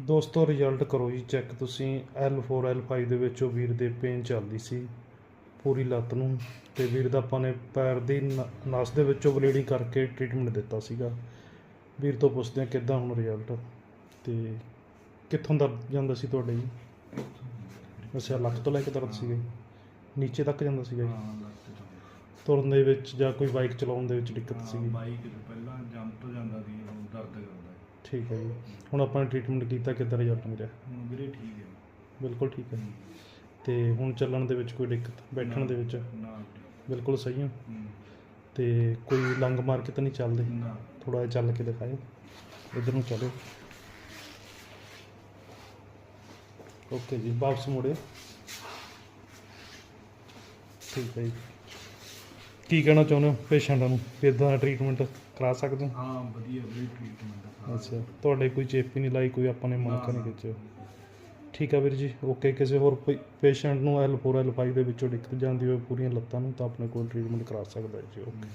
ਦੋਸਤੋ ਰਿਜ਼ਲਟ ਕਰੋ ਜੀ ਚੈੱਕ ਤੁਸੀਂ L4 L5 ਦੇ ਵਿੱਚੋਂ ਵੀਰ ਦੇ ਪੇਨ ਚੱਲਦੀ ਸੀ ਪੂਰੀ ਲੱਤ ਨੂੰ ਤੇ ਵੀਰ ਦਾ ਆਪਾਂ ਨੇ ਪੈਰ ਦੀ ਨਸ ਦੇ ਵਿੱਚੋਂ ਬਲੀਡਿੰਗ ਕਰਕੇ ਟ੍ਰੀਟਮੈਂਟ ਦਿੱਤਾ ਸੀਗਾ। ਵੀਰ ਤੋਂ ਪੁੱਛਦੇ ਆ ਕਿੱਦਾਂ ਹੁਣ ਰਿਜ਼ਲਟ ਤੇ ਕਿੱਥੋਂ ਦਰਦ ਜਾਂਦਾ ਸੀ ਤੁਹਾਡੇ ਜੀ? ਅੱਛਾ ਲੱਕ ਤੋਂ ਲੈ ਕੇ ਦਰਦ ਸੀਗਾ? ਨੀਚੇ ਤੱਕ ਜਾਂਦਾ ਸੀਗਾ ਜੀ? ਤੁਰਨ ਦੇ ਵਿੱਚ ਜਾਂ ਕੋਈ ਬਾਈਕ ਚਲਾਉਣ ਦੇ ਵਿੱਚ ਦਿੱਕਤ ਸੀਗੀ? ਬਾਈਕ ਤੇ ਪਹਿਲਾਂ ਜੰਮ ਤੋਂ ਜਾਂਦਾ ਸੀ ਹੁਣ ਦਰਦ ਕਰਦਾ ਹੈ। ਠੀਕ ਹੈ ਜੀ। ਹੁਣ ਆਪਾਂ ਨੇ ਟ੍ਰੀਟਮੈਂਟ ਕੀਤਾ ਕਿੱਦਾਂ ਰਿਜ਼ਲਟ ਮਿਲਿਆ? ਹੁਣ ਵੀਰੇ ਠੀਕ ਹੈ। ਬਿਲਕੁਲ ਠੀਕ ਹੈ ਤੇ ਹੁਣ ਚੱਲਣ ਦੇ ਵਿੱਚ ਕੋਈ ਦਿੱਕਤ? ਬੈਠਣ ਦੇ ਵਿੱਚ? ਨਾ ਬਿਲਕੁਲ ਸਹੀ ਹੋ। ਹੂੰ, ਤੇ ਕੋਈ ਲੰਗ ਮਾਰ ਕੇ ਤਾਂ ਨਹੀਂ ਚੱਲਦੇ? ਨਾ। ਥੋੜਾ ਜਿਹਾ ਚੱਲ ਕੇ ਦਿਖਾਓ ਇਧਰ ਨੂੰ ਚੱਲੋ। ਓਕੇ ਜੀ ਵਾਪਸ ਮੁੜਿਓ ਠੀਕ ਹੈ ਜੀ। ਕੀ ਕਹਿਣਾ ਚਾਹੁੰਦੇ ਹੋ ਪੇਸ਼ੈਂਟਾਂ ਨੂੰ? ਕਿੱਦਾਂ ਦਾ ਟ੍ਰੀਟਮੈਂਟ ਕਰਾ ਸਕਦੇ ਹੋ? ਹਾਂ ਵਧੀਆ ਵੀਰੇ ਅੱਛਾ ਤੁਹਾਡੇ ਕੋਈ ਚੇਪੀ ਨਹੀਂ ਲਾਈ ਕੋਈ ਆਪਾਂ ਨੇ ਮਨਕਾ ਨਹੀਂ ਖਿੱਚਿਆ ਠੀਕ ਆ ਵੀਰ ਜੀ ਓਕੇ ਕਿਸੇ ਹੋਰ ਪੇਸ਼ੈਂਟ ਨੂੰ L4 L5 ਦੇ ਵਿੱਚੋਂ ਦਿੱਕਤ ਜਾਂਦੀ ਹੋਵੇ ਪੂਰੀਆਂ ਲੱਤਾਂ ਨੂੰ ਤਾਂ ਆਪਣੇ ਕੋਲ ਟ੍ਰੀਟਮੈਂਟ ਕਰਾ ਸਕਦਾ ਜੀ ਓਕੇ